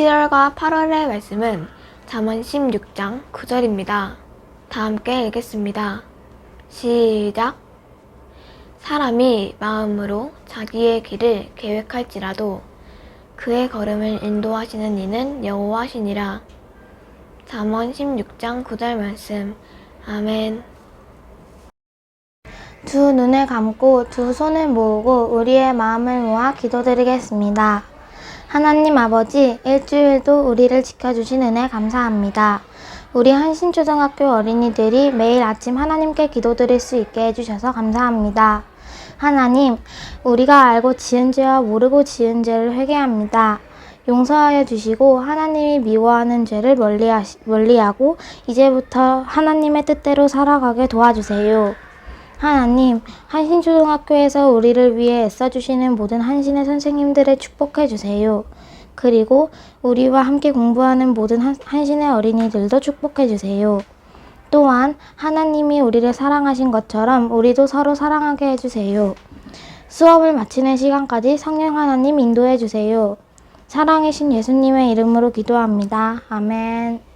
7월과 8월의 말씀은 잠언 16장 9절입니다. 다 함께 읽겠습니다. 시작. 사람이 마음으로 자기의 길을 계획할지라도 그의 걸음을 인도하시는 이는 여호와시니라. 잠언 16장 9절 말씀. 아멘. 두 눈을 감고 두 손을 모으고 우리의 마음을 모아 기도드리겠습니다. 하나님 아버지, 일주일도 우리를 지켜주신 은혜 감사합니다. 우리 한신초등학교 어린이들이 매일 아침 하나님께 기도드릴 수 있게 해주셔서 감사합니다. 하나님, 우리가 알고 지은 죄와 모르고 지은 죄를 회개합니다. 용서하여 주시고 하나님이 미워하는 죄를 멀리하시, 멀리하고 이제부터 하나님의 뜻대로 살아가게 도와주세요. 하나님, 한신초등학교에서 우리를 위해 애써주시는 모든 한신의 선생님들을 축복해 주세요. 그리고 우리와 함께 공부하는 모든 한- 한신의 어린이들도 축복해 주세요. 또한 하나님이 우리를 사랑하신 것처럼 우리도 서로 사랑하게 해주세요. 수업을 마치는 시간까지 성령 하나님 인도해 주세요. 사랑이신 예수님의 이름으로 기도합니다. 아멘.